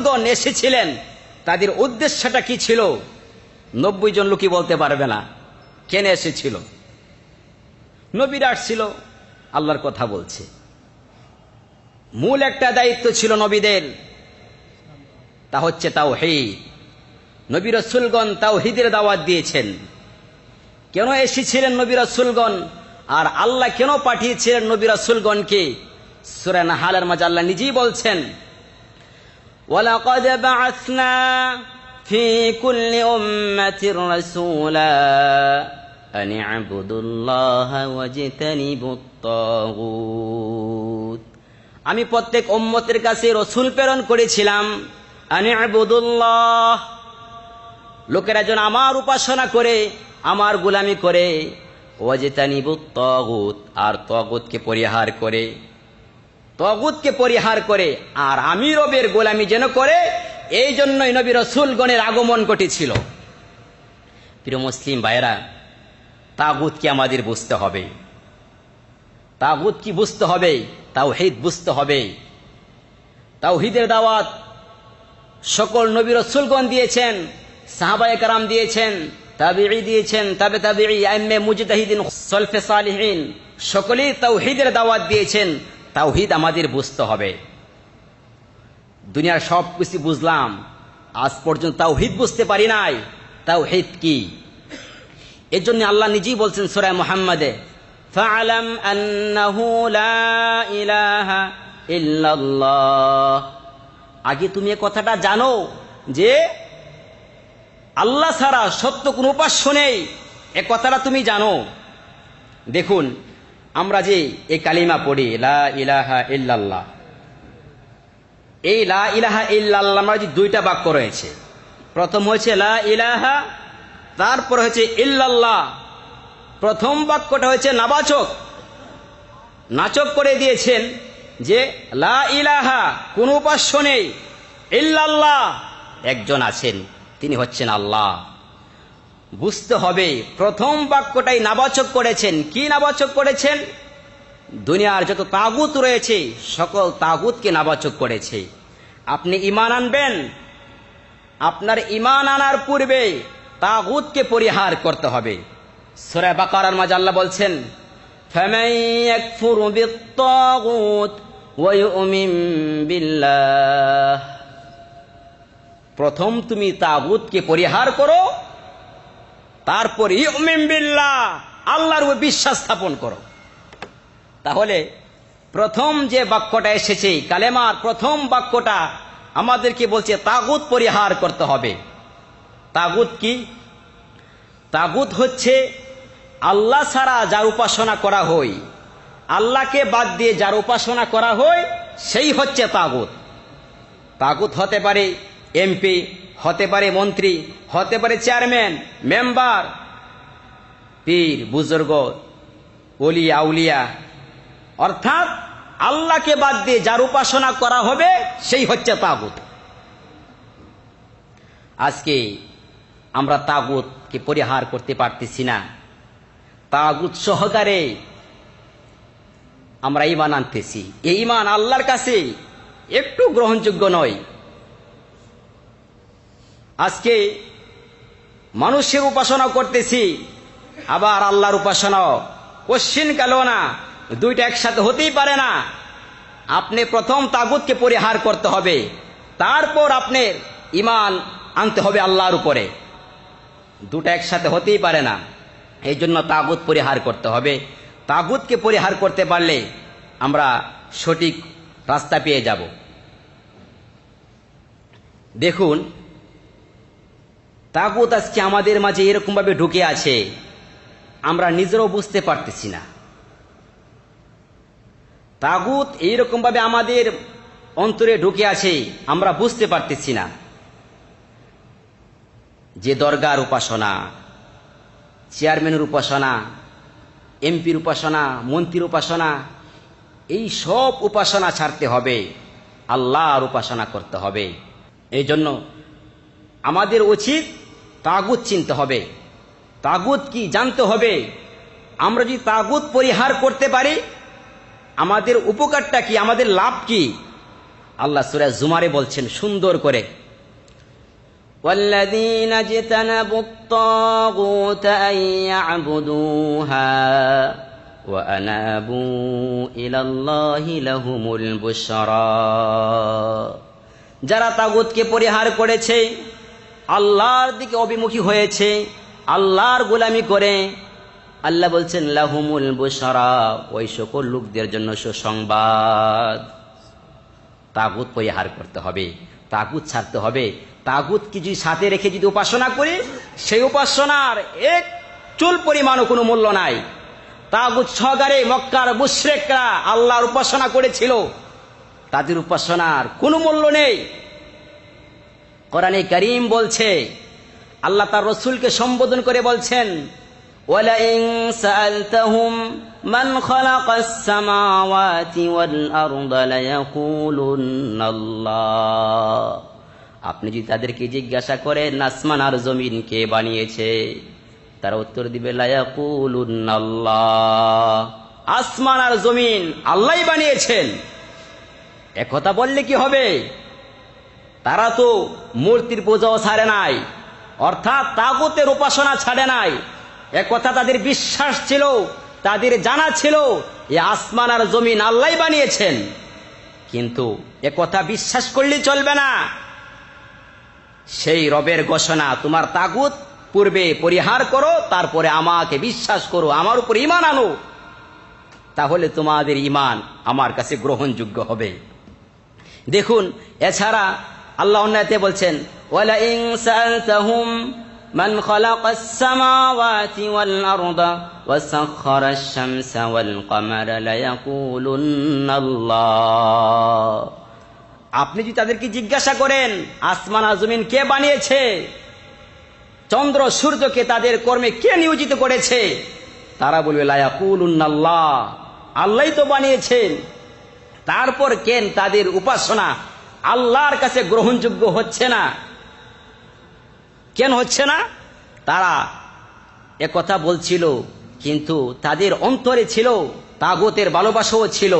গণ এসেছিলেন। তাদের উদ্দেশ্যটা কি ছিল? নব্বই জন লোকই বলতে পারবে না, কেন এসেছিল? নবীর আসছিল, আল্লাহর কথা বলছে। মূল একটা দায়িত্ব ছিল নবীদের, তা হচ্ছে তাও হিদ নবী রসুলগণ তাও হিদের দাওয়াত দিয়েছেন। কেন এসেছিলেন নবী রসুলগণ? আর আল্লাহ কেন পাঠিয়েছিলেন নবী রসুলগণকে? সুরেন নাহালের মাঝে আল্লাহ নিজেই বলছেন ولقد بعثنا في كل أمة رسولا أن اعبدوا الله واجتنبوا الطاغوت আমি প্রত্যেক উম্মতের কাছে রসুল প্রেরণ করেছিলাম আনি আবুদুল্লাহ লোকেরা যেন আমার উপাসনা করে আমার গোলামি করে ওয়াজেতানিবুত তগুত আর তগুতকে পরিহার করে তগুতকে পরিহার করে, আর আমি রবের গোলামি যেন করে, এই জন্যই নবী রসুলগণের আগমন ঘটেছিল। প্রিয় মুসলিম ভাইরা তাগুতকে আমাদের বুঝতে হবে? তাগুত কি বুঝতে হবে? তাও তাওহিদ বুঝতে হবে। তাওহিদের দাওয়াত সকল নবী রসুলগণ দিয়েছেন, সাহাবায়ে কারাম দিয়েছেন, তাবিঈ দিয়েছেন, তাবে তাবিঈ, আইম্মে মুজতাহিদিন, সলফে সালিহিন, সকলেই তাওহিদের দাওয়াত দিয়েছেন। তাওহিদ আমাদের বুঝতে হবে দুনিয়ার সব কিছু বুঝলাম আজ পর্যন্ত তাওহিদ বুঝতে পারি নাই তাওহিদ কি এর জন্য আল্লাহ নিজেই বলছেন সুরায় মোহাম্মদে فاعلم أنه لا إله إلا الله আগে তুমি এ কথাটা জানো যে আল্লাহ ছাড়া সত্য কোন উপাস্য নেই এ কথাটা তুমি জানো দেখুন আমরা যে এই কালিমা পড়ি, লা ইলাহা ইল্লাল্লাহ। এই লা ইলাহা ইল্লাল্লাহ আমরা যে দুইটা বাক্য রয়েছে। প্রথম হয়েছে লা ইলাহা, তারপর হয়েছে ইল্লাল্লাহ। প্রথম বাক্যটা হয়েছে নাবাচক। নাচক করে দিয়েছেন যে লা ইলাহা, কোনো উপাস্য নেই। ইল্লাল্লাহ। একজন আছেন, তিনি হচ্ছেন আল্লাহ। বুঝতে হবে, প্রথম বাক্যটাই নাবাচক করেছেন। কি নাবাচক করেছেন? দুনিয়ার যত তাগুত রয়েছে, সকল তাগুতকে নাবাচক করেছে। আপনি ইমান আনবেন, আপনার ইমান আনার পূর্বে তাগুতকে পরিহার করতে হবে। সোরে বাকার মাঝে আল্লাহ বলছেন প্রথম তুমি তাগুতকে পরিহার করো তারপর বিল্লাহ, আল্লাহর উপর বিশ্বাস স্থাপন করো। তাহলে প্রথম যে বাক্যটা এসেছে কালেমার প্রথম বাক্যটা আমাদেরকে বলছে, তাগুত পরিহার করতে হবে। তাগুত কি? তাগুত হচ্ছে, আল্লাহ ছাড়া যার উপাসনা করা হয়, আল্লাহকে বাদ দিয়ে যার উপাসনা করা হয়, সেই হচ্ছে তাগুত। তাগুত হতে পারে এমপি হতে পারে মন্ত্রী, হতে পারে চেয়ারম্যান, মেম্বার, পীর, বুজুর্গ অলি আউলিয়া। অর্থাৎ আল্লাহকে বাদ দিয়ে যার উপাসনা করা হবে, সেই হচ্ছে তাগুত। আজকে আমরা তাগুতকে পরিহার করতে পারতেছি না। তাগুত সহকারে আমরা ইমান আনতেছি। এই ইমান আল্লাহর কাছে একটু গ্রহণযোগ্য নয়। আজকে মানুষের উপাসনা করতেছি, আবার আল্লাহর উপাসনা। কোশ্চিন গেল না, দুইটা একসাথে হতেই পারে না। আপনি প্রথম তাগুতকে পরিহার করতে হবে, তারপর আপনার ইমান আনতে হবে আল্লাহর উপরে। দুটা একসাথে হতেই পারে না এই জন্য তাগুত পরিহার করতে হবে। তাগুতকে পরিহার করতে পারলে আমরা সঠিক রাস্তা পেয়ে যাব। দেখুন তাগুত আজকে আমাদের মাঝে এরকমভাবে ঢুকে আছে। আমরা নিজেরাও বুঝতে পারতেছি না। তাগুত এইরকমভাবে আমাদের অন্তরে ঢুকে আছে, আমরা বুঝতে পারতেছি না। যে দরগার উপাসনা, চেয়ারম্যানের উপাসনা, এমপির উপাসনা, মন্ত্রীর উপাসনা, এই সব উপাসনা ছাড়তে হবে, আল্লাহর উপাসনা করতে হবে। এই জন্য আমাদের উচিত তাগুত চিনতে হবে তাগুত কি জানতে হবে আমরা যদি তাগুত পরিহার করতে পারি আমাদের উপকারটা কি আমাদের লাভ কি আল্লাহ সুরা জুমারে বলছেন সুন্দর করে والذين اجتنبوا الطاغوت أن يعبدوها وأنابوا إلى الله لهم البشرى যারা তাগুতকে পরিহার করেছে আল্লাহর দিকে অভিমুখী হয়েছে, আল্লাহর গোলামি করে। আল্লাহ বলছেন, লাহুমুল বুশরা ওই সকল লোকদের জন্য সুসংবাদ। তাগুত পরিহার করতে হবে, তাগুত ছাড়তে হবে। তাগুত কি যদি সাথে রেখে যদি উপাসনা করি, সেই উপাসনার এক চুল পরিমাণও কোনো মূল্য নাই। তাগুত সহকারে মক্কার মুশ্রেকরা আল্লাহর উপাসনা করেছিল। তাদের উপাসনার কোনো মূল্য নেই। কোরআনে করিম বলছে আল্লাহ তার রসুলকে সম্বোধন করে বলছেন ولئن سألتهم من خلق السماوات والأرض ليقولن الله আপনি যদি তাদেরকে জিজ্ঞাসা করেন আসমান আর জমিন কে বানিয়েছে তারা উত্তর দিবে লায়াকুলুন্নাল্লাহ আসমান আর জমিন আল্লাহই বানিয়েছেন একথা বললে কি হবে তারা তো মূর্তির পূজাও ছাড়ে নাই, অর্থাৎ তাগুতের উপাসনা ছাড়ে নাই। একথা তাদের বিশ্বাস ছিল, তাদের জানা ছিল, এ আসমান আর জমিন আল্লাহ বানিয়েছেন। কিন্তু একথা বিশ্বাস করলেই চলবে না। সেই রবের ঘোষণা, তোমার তাগুত পূর্বে পরিহার করো, তারপরে আমাকে বিশ্বাস করো, আমার উপর ইমান আনো। তাহলে তোমাদের ইমান আমার কাছে গ্রহণযোগ্য হবে। দেখুন, এছাড়া আল্লাহ অন্যায়তে বলছেন ولئن سألتهم من خلق السماوات والأرض وسخر الشمس والقمر ليقولن الله আপনি যদি তাদেরকে জিজ্ঞাসা করেন আসমান আর জমিন কে বানিয়েছে চন্দ্র সূর্যকে তাদের কর্মে কে নিয়োজিত করেছে তারা বলবে লায়াকুল্লাহ আল্লাহ তো বানিয়েছেন তারপর কেন তাদের উপাসনা আল্লাহর কাছে গ্রহণযোগ্য হচ্ছে না। কেন হচ্ছে না? তারা কথা বলছিল, কিন্তু তাদের অন্তরে ছিল, তাগতের ভালোবাসাও ছিল।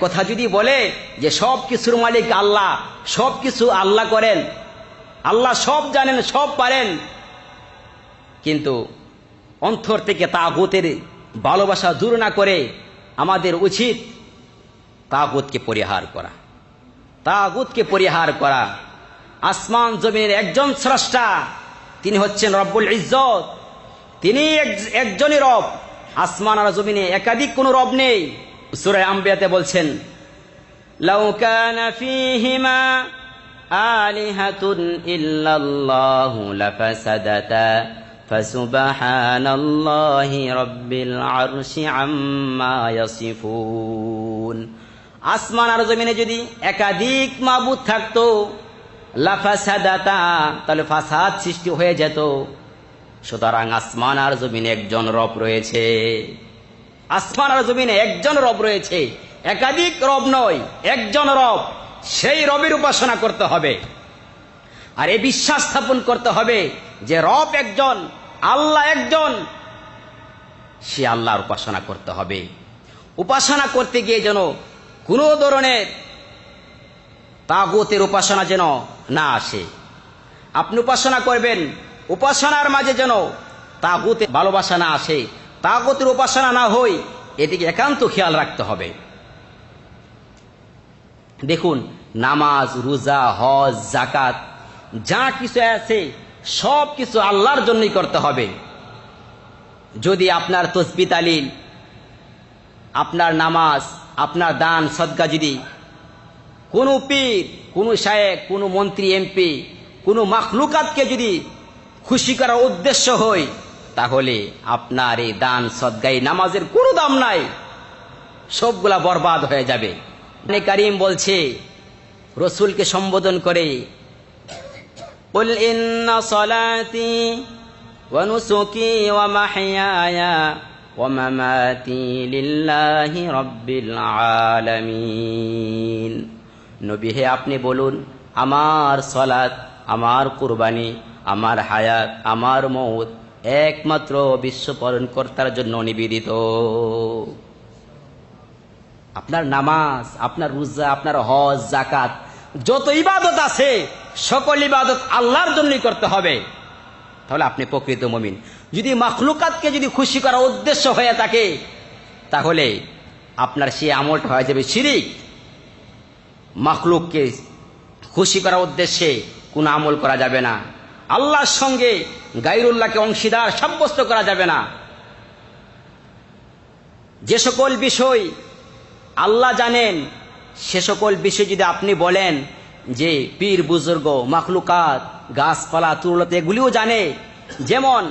কথা যদি বলে যে সব কিছুর মালিক আল্লাহ সব কিছু আল্লাহ করেন, আল্লাহ সব জানেন, সব পারেন, কিন্তু অন্তর থেকে তাগতের ভালোবাসা দূর না করে আমাদের উচিত তাগুতকে পরিহার করা। তাগুতকে পরিহার করা। আসমান জমির একজন স্রষ্টা, তিনি হচ্ছেন রব্বুল ইজ্জত। তিনি একজনই রব। আসমান আর জমিনে একাধিক কোনো রব নেই। সুরায় আম্বিয়াতে বলছেন লাউকানা আলিহাতুন ইল্লাল্লাহু আম্মা আসমান আর জমিনে যদি একাধিক মাবুদ থাকতো, লাফাসাদাতা, তাহলে ফাসাদ সৃষ্টি হয়ে যেত। সুতরাং আসমান আর জমিনে একজন রব রয়েছে। আসমান আর জমিনে একজন রব রয়েছে। একাধিক রব নয়, একজন রব। সেই রবের উপাসনা করতে হবে। আর এই বিশ্বাস স্থাপন করতে হবে যে রব একজন, আল্লাহ একজন। সে আল্লাহর উপাসনা করতে হবে। উপাসনা করতে গিয়ে যেন কোনো ধরনের তাগতের উপাসনা যেন না আসে। আপনি উপাসনা করবেন, উপাসনার মাঝে যেন তাগুতের ভালোবাসা না আসে। তাগতের উপাসনা না হই, এদিকে একান্ত খেয়াল রাখতে হবে। দেখুন, নামাজ, রোজা, হজ জাকাত যা কিছু আছে, সব কিছু আল্লাহর জন্যই করতে হবে। যদি আপনার তসবি তালিল আপনার নামাজ আপনার দান সদকা যদি কোনো পীর কোনো শায়েক কোনো মন্ত্রী এমপি কোনো মাখলুকাতকে যদি খুশি করার উদ্দেশ্য হয় তাহলে আপনার এই দান সদগাই নামাজের কোনো দাম নাই সবগুলা বরবাদ হয়ে যাবে মানে কারিম বলছে রসুলকে সম্বোধন করে قل إن صلاتي ونسكي ومحياي ومماتي لله رب العالمين নবী হে আপনি বলুন আমার সলাৎ আমার কুরবানি আমার হায়াত আমার মৌত একমাত্র বিশ্ব কর্তার জন্য নিবেদিত আপনার নামাজ আপনার রোজা আপনার হজ জাকাত যত ইবাদত আছে সকল ইবাদত আল্লাহর জন্যই করতে হবে তাহলে আপনি প্রকৃত মমিন যদি মাখলুকাতকে যদি খুশি করার উদ্দেশ্য হয়ে থাকে, তাহলে আপনার সেই আমলটা হয়ে যাবে শিরিক। মাখলুককে খুশি করার উদ্দেশ্যে কোনো আমল করা যাবে না। আল্লাহর সঙ্গে গাইরুল্লাহকে অংশীদার সাব্যস্ত করা যাবে না। যে সকল বিষয় আল্লাহ জানেন, সে সকল বিষয় যদি আপনি বলেন যে পীর, বুজুর্গ, মাখলুকাত, গাছপালা, তুরলত, এগুলিও জানে, যেমন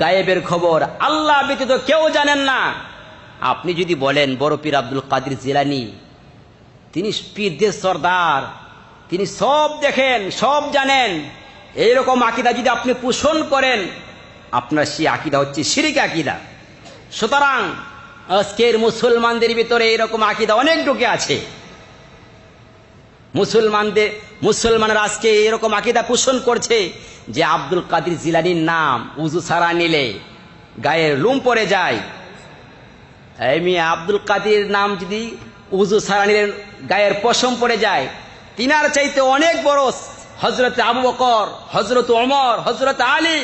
গায়েবের খবর। আল্লাহ ব্যতীত কেউ জানেন না। আপনি যদি বলেন, বড় পীর আব্দুল কাদির জিলানি, তিনি পীরদের সর্দার, তিনি সব দেখেন, সব জানেন। এইরকম আকিদা যদি আপনি পোষণ করেন, আপনার সেই আকিদা হচ্ছে শিরিক আকিদা। সুতরাং আজকের মুসলমানদের ভিতরে এরকম আকিদা অনেক ঢুকে আছে। মুসলমানদের মুসলমানরা আজকে এরকম আকিদা পোষণ করছে যে আব্দুল কাদির জিলানির নাম উজু সারা নিলে গায়ের লুম পড়ে যায়। আব্দুল কাদির নাম যদি উজু সারা নিলে গায়ের পশম পড়ে যায়। তিনার চাইতে অনেক বড় হজরত আবু বকর হজরত অমর হজরত আলী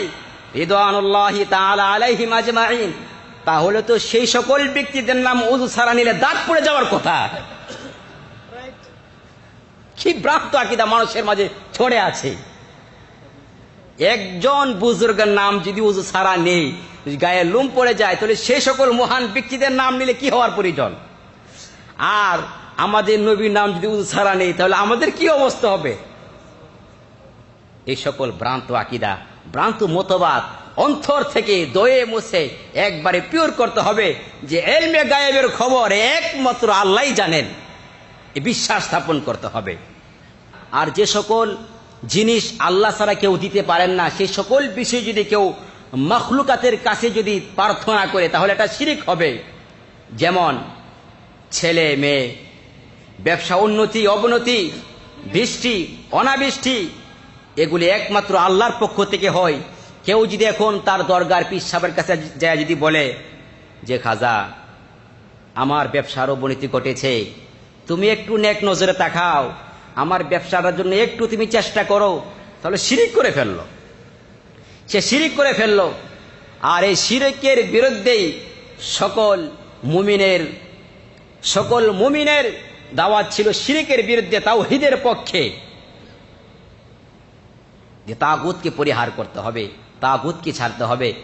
আজমাইন। তাহলে তো সেই সকল ব্যক্তিদের নাম উজু সারা নিলে দাঁত পড়ে যাওয়ার কথা। কি ভ্রান্ত আকিদা মানুষের মাঝে ছড়ে আছে। একজন বুজুর্গের নাম যদি উজু সারা নেই গায়ে লুম পড়ে যায়, তাহলে সেই সকল মহান ব্যক্তিদের নাম নিলে কি হওয়ার প্রয়োজন? আর আমাদের নবীর নাম যদি উজু সারা নেই, তাহলে আমাদের কি অবস্থা হবে? এই সকল ভ্রান্ত আকিদা, ভ্রান্ত মতবাদ অন্তর থেকে দয়ে মুছে একবারে পিওর করতে হবে যে এলমে গায়েবের খবর একমাত্র আল্লাহ জানেন। বিশ্বাস স্থাপন করতে হবে। আর যে সকল জিনিস আল্লাহ ছাড়া কেউ দিতে পারেন না সেই সকল বিষয় যদি কেউ মখলুকাতের কাছে যদি প্রার্থনা করে, তাহলে এটা শিরিক হবে। যেমন, ছেলে, মেয়ে, ব্যবসা, উন্নতি, অবনতি, বৃষ্টি, অনাবৃষ্টি, এগুলি একমাত্র আল্লাহর পক্ষ থেকে হয়। কেউ যদি এখন তার দরগার পিস সাহেবের কাছে যায়, যদি বলে যে, খাজা, আমার ব্যবসার অবনতি ঘটেছে, তুমি একটু নেক নজরে তাকাও আমার ব্যবসাটার জন্য একটু তুমি চেষ্টা করো। তাহলে শিরিক করে ফেলল। সে শিরিক করে ফেলল। আর এই শিরিকের বিরুদ্ধেই সকল মুমিনের সকল মুমিনের দাওয়াত ছিল শিরিকের বিরুদ্ধে তাও হিদের পক্ষে। যে তাগুতকে পরিহার করতে হবে, তাগুতকে ছাড়তে হবে।